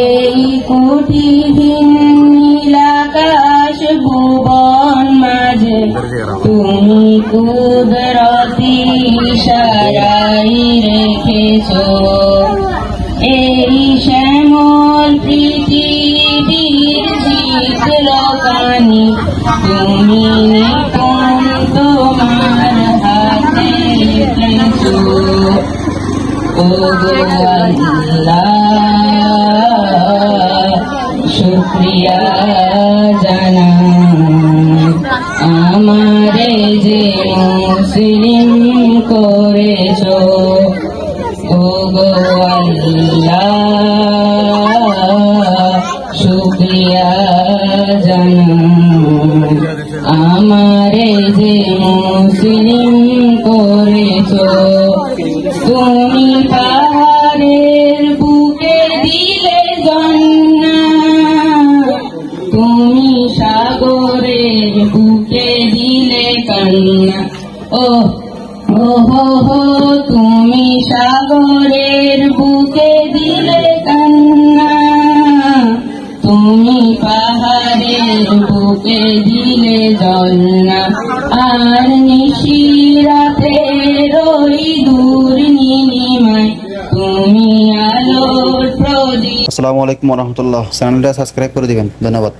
এই কুটিহীন নীলাকাশ ভুবন মাঝে তুমি কুদরতি সারাই রেখেছ। এই শ্যামল পৃথিবীর চিত্রকানি তুমি নিপুণ তোমার হাতে রেখেছো। ও আল্লাহ শুক্রিয়া জানা। আমারে যে মুসলিম করেছ ও গো আল্লাহ শুক্রিয়া জানা। আমারে যে মুসলিম করেছ তুমি সাগরের বুকে দিলে কান্না। ও ও হো তুমি সাগরের বুকে দিলে কান্না। তুমি পাহাড়ের বুকে দিলে জন্না আর নিশিরাতে রই দূর নীলিমায় তুমি আলোর প্রদীপ। আসসালামু আলাইকুম রহমতুল্লাহ। চ্যানেলটা সাবস্ক্রাইব করে দিবেন। ধন্যবাদ।